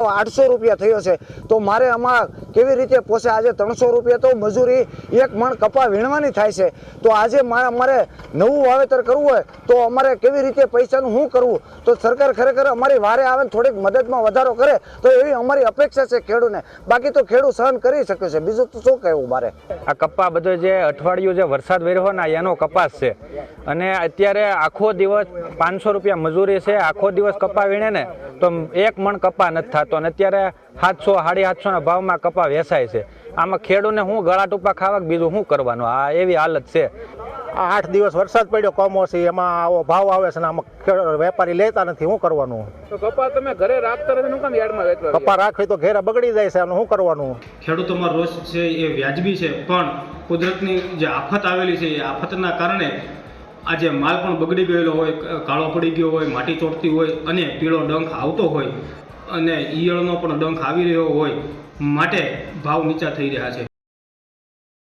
આઠસો રૂપિયા થયો છે. તો મારે આમાં કેવી રીતે પોસે આજે ત્રણસો રૂપિયા તો મજૂરી એક મણ કપા વીણવાની થાય છે. તો આજે અમારે નવું વાવેતર કરવું હોય તો અમારે કેવી રીતે પૈસાનું શું કરવું? તો સરકાર ખરેખર અમારી વારે આવે થોડીક મદદમાં વધારો કરે તો એવી અમારી અપેક્ષા છે ખેડૂને બાકી તો ખેડૂત સહન કરી શકે છે. બીજું તો શું કહેવું મારે? આ કપા બધો જે અઠવાડિયું જે વરસાદ વર્યો ને એનો કપાસ છે. અને અત્યારે આખો દિવસ પાંચસો રૂપિયા મજૂરી છે. આખો દિવસ કપા વીણે ને તો એક મણ કપા નથી થતો અને અત્યારે સાતસો સાડી સાતસોના ભાવમાં કપા વેચાય છે. આમાં ખેડૂને હું ગળા ટૂંપા ખાવા બીજું શું કરવાનું? આ એવી હાલત છે. આ આઠ દિવસ વરસાદ પડ્યો કમોસી એમાં આવો ભાવ આવે છે ને આમાં વેપારી લેતા નથી. શું કરવાનું? કપા તમે ઘરે રાખતા નથી કામ યાર્ડમાં વેચવા કપા રાખવી તો ઘેરા બગડી જાય છે આનું શું કરવાનું? ખેડૂતોમાં રોષ છે એ વ્યાજબી છે પણ કુદરતની જે આફત આવેલી છે એ આફતના કારણે આજે માલ પણ બગડી ગયેલો હોય કાળો પડી ગયો હોય માટી ચોટતી હોય અને પીળો ડંખ આવતો હોય અને ઈયળનો પણ ડંખ આવી રહ્યો હોય માટે ભાવ નીચા થઈ રહ્યા છે.